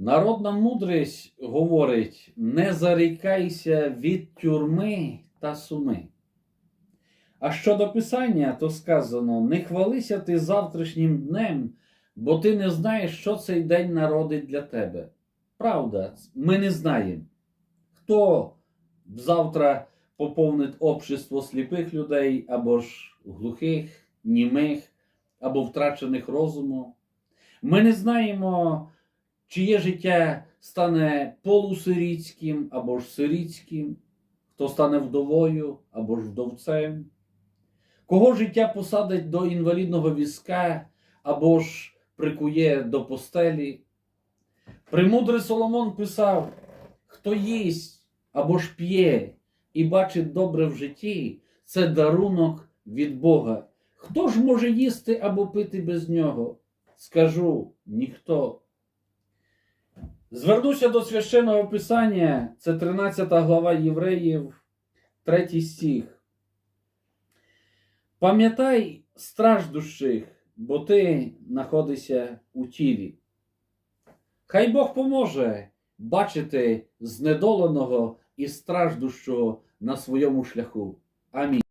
Народна мудрість говорить: не зарікайся від тюрми та суми. А щодо писання, то сказано: не хвалися ти завтрашнім днем, бо ти не знаєш, що цей день народить для тебе. Правда, ми не знаємо, хто завтра поповнить общество сліпих людей, або ж глухих, німих, або втрачених розуму. Ми не знаємо, чиє життя стане полусирітським або ж сирітським, хто стане вдовою або ж вдовцем, кого життя посадить до інвалідного візка або ж прикує до постелі. Премудрий Соломон писав: хто їсть або ж п'є і бачить добре в житті, це дарунок від Бога. Хто ж може їсти або пити без нього? Скажу ніхто. Звернуся до священного писання, це 13 глава Євреїв, 3 стих. Пам'ятай страждущих, бо ти знаходишся у тілі. Хай Бог поможе бачити знедоленого і страждущого на своєму шляху. Амінь.